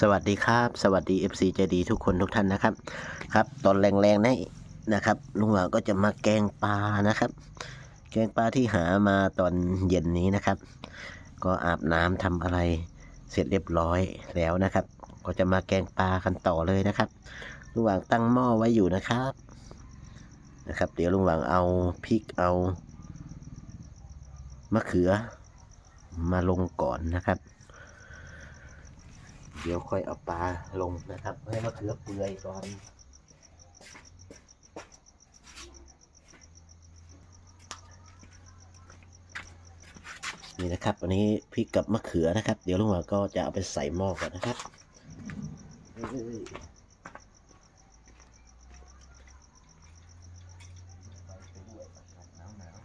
สวัสดีครับ สวัสดี FC ใจดีทุกคนทุกท่านนะครับ ครับ ตอนแรงๆนี่นะครับลุงหว่างก็จะมาแกงปลานะครับ แกงปลาที่หามาตอนเย็นนี้นะครับ ก็อาบน้ำทำอะไรเสร็จเรียบร้อยแล้วนะครับ ก็จะมาแกงปลากันต่อเลยนะครับลุงหว่างตั้งหม้อไว้อยู่นะครับนะครับ เดี๋ยวลุงหว่างเอาพริกเอามะเขือมาลงก่อนนะครับ เดี๋ยวค่อยเอาปลาลงนะครับ ให้มะเขือเปื่อยก่อนนี่นะครับวันนี้พริกกับมะเขือนะครับ เดี๋ยวลุงหมางก็จะเอาไปใส่หม้อก่อนนะครับเอ้ยไปด้วยอากาศหนาวหนาว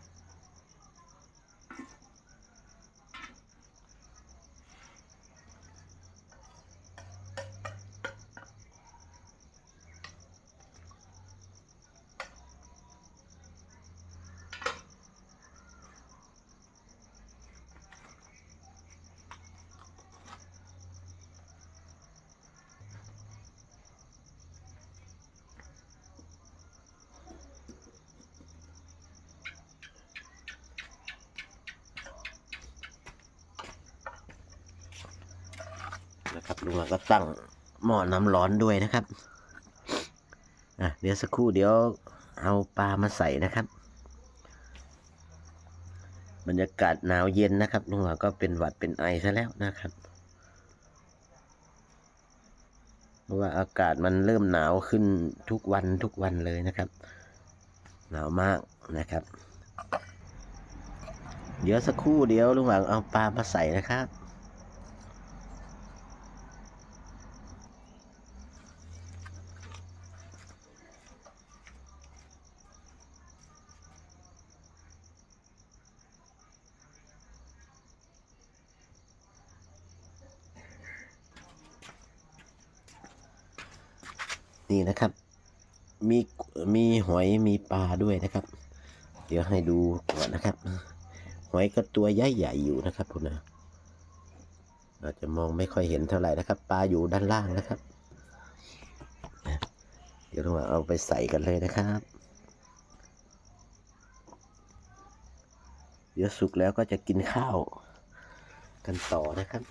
นะ ครับลุงหวาก็ตั้งหม้อน้ำร้อนด้วยนะครับอะเดี๋ยวสักครู่เดี๋ยวเอาปลามาใส่นะครับ บรรยากาศหนาวเย็นนะครับลุงหาก็เป็นหวัดเป็นไอซะแล้วนะครับเพราะว่าอากาศมันเริ่มหนาวขึ้นทุกวันทุกวันเลยนะครับ หนาวมากนะครับ เดี๋ยวสักครู่เดี๋ยวลุงหวังเอาปลามาใส่นะครับ นี่นะครับ มีมีหอยมีปลาด้วยนะครับ เดี๋ยวให้ดูก่อนนะครับ หอยก็ตัวใหญ่ๆอยู่นะครับคุณนะอาจจะมองไม่ค่อยเห็นเท่าไหร่นะครับ ปลาอยู่ด้านล่างนะครับ เดี๋ยวเราเอาไปใส่กันเลยนะครับ เดี๋ยวสุกแล้วก็จะกินข้าวกันต่อนะครับ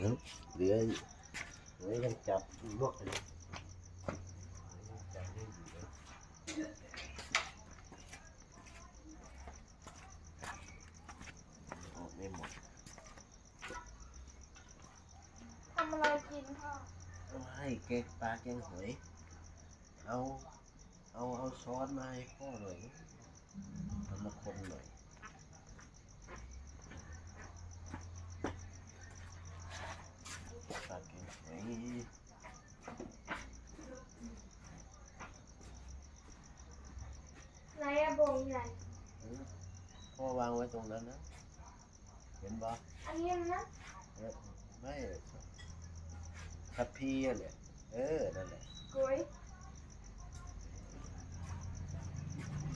เหลือเหลือยังจับลวกเลยจับไม่อยู่เลยออกไม่หมดทำอะไรกินพ่อเอาให้แกงปลาแกงหอยเอาเอาเอาช้อนมาให้พ่อหน่อยเอามาคนหน่อยปลาแก งหอยไหนอะบงใหญ่เออพ่อวางไว้ตรงนั้นนะ เห็นบ่อันนี้นะเออไม่ทับพีอะเนี่ยเออ นั่นแหละกุย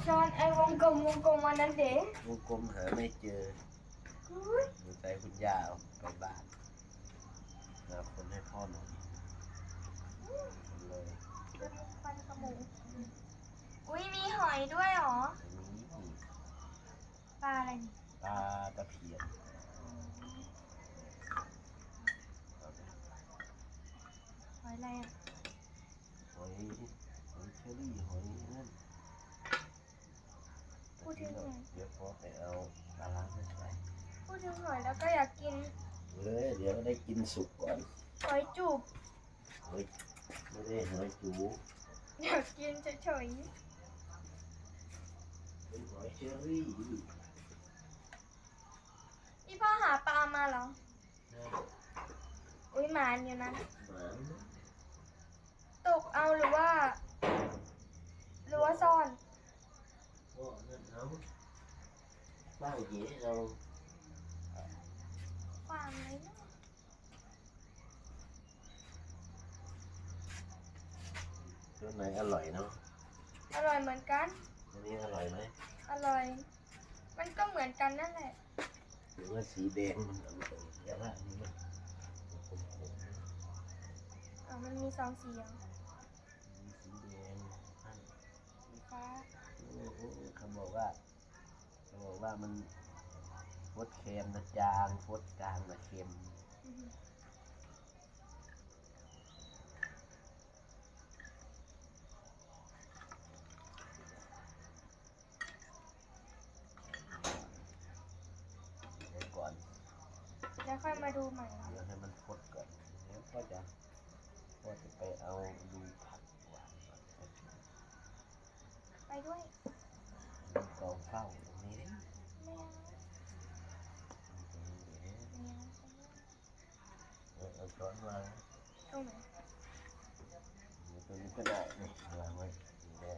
ช้อนไอ้วงกลมวงกลมอันนั้นเด้วงกลมหาไม่เจอกุยสงสัยคุณย่าเอาไปบ้านหาคนให้พ่อหน่อยเลยจะมีกระมูอุ้ยมีหอยด้วยหรอปลาอะไรนี่ปลาตะเพียนหอยอะไรอะหอยหอยเชอรี่หอยนั่นพูดถึงหอยเดี๋ยวพ่อไปเอาปลาล้างไปใส่พูดถึงหอยแล้วก็อยากกิน เลยเดี๋ยวได้กินสุกก่อนหอยจูบเฮ้ยไม่ได้หอยจูอยากกินเฉยเป็นหอยเชอรี่ๆนี่พ่อหาปลามาเหรออุ้ยหมานอยู่นะ หมาตกเอาหรือว่า หรือว่าซ่อน ก็นั่นเอาบ้างหีเราความไหมเนอะ ตัว ไหนอร่อยเนาะ อร่อยเหมือนกันตัวนี้อร่อยไหมอร่อย มันก็เหมือนกันนั่นแหละ หรือว่าสีแดงมันอร่อยแต่ว่าอันนี้มันขมๆนะอ่ามันมีสองสีเหรอมีสีแดงให้สีฟ้าโอ้โหเขาบอกว่าเขาบอกว่ามันฟดเค็มนะจางฟดกลางนะเค็ม อือหือ เดี๋ยวก่อน แล้วค่อยมา ดูใหม่เดี๋ยวให้มันฟดก่อนแล้วก็จะก็จะไปเอาดูผักหวานก่อนไปด้วยกองเฝ้าตรงนี้ดิเอาตรงนี้เดี๋ยเอาเออเอาช้อนวางตรงไหนเดี๋ยวตัวนี้ก็ได้นี่วางไว้นี่ได้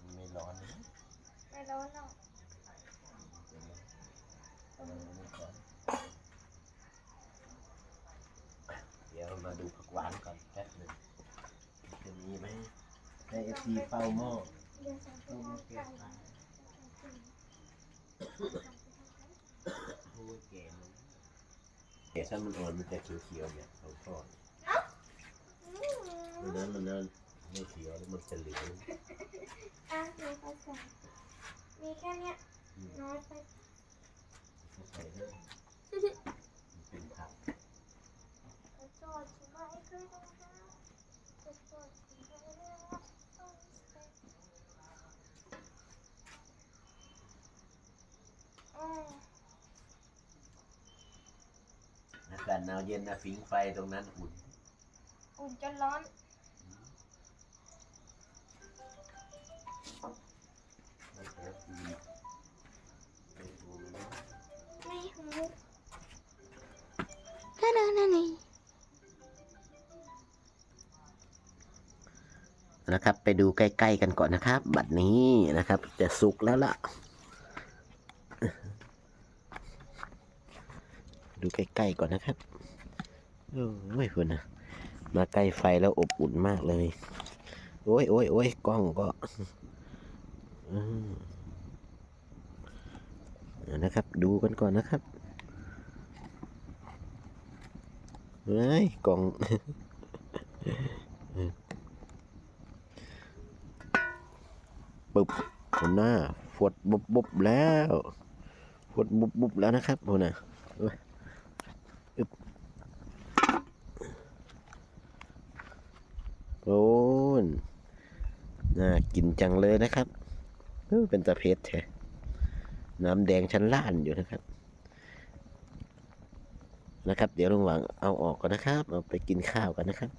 มันไม่ร้อนนะ ไม่ร้อนหรอก ตัวนี้ ตรง วาง นี้ ไว้นี่ก่อนเดี๋ยวมาดูผัก หวานก่อนแป๊บหนึ่งจะมีไหมให้เอฟซีเฝ้าหม้อเป้าหม้อทำแกไก่งปลาโอ้ยแก่มันแก่ถ้ามันอ่อนมันจะเขียวๆเนี่ยเขาทอดอืมมันนั้นมันนั้นไม่เขียวแล้วมันจะเหลืองอะหนูไปใส่มีแค่เนี้ยน้อยไปใส่ได้ อ๋ออากาศหนาวเย็นนะฟิงไฟตรงนั้นอุ่น อุ่นจนร้อนแล้วเดี๋ยวอืมไปดูนะไม่หูก็ นะครับ ไปดูใกล้ๆกันก่อนนะครับ บัดนี้นะครับ จะสุกแล้วล่ะ ดูใกล้ๆก่อนนะครับโอ้ยคุณนะมาใกล้ไฟแล้วอบอุ่นมากเลย โอ้ยโอ้ยโอ้ยกล้องก็นะครับ ดูกันก่อนนะครับเฮ้ยกล้อง ปึบหัวหน้าฟดบุบบุบแล้วฟดบุบบุบแล้วนะครับหัวหน้าอึบโอ้นน่ากินจังเลยนะครับเออเป็นตะเพชรแท้น้ำแดงชั้นล่านอยู่นะครับ นะครับ เดี๋ยวลุงหวังเอาออกก่อนนะครับ เอาไปกินข้าวกันนะครับ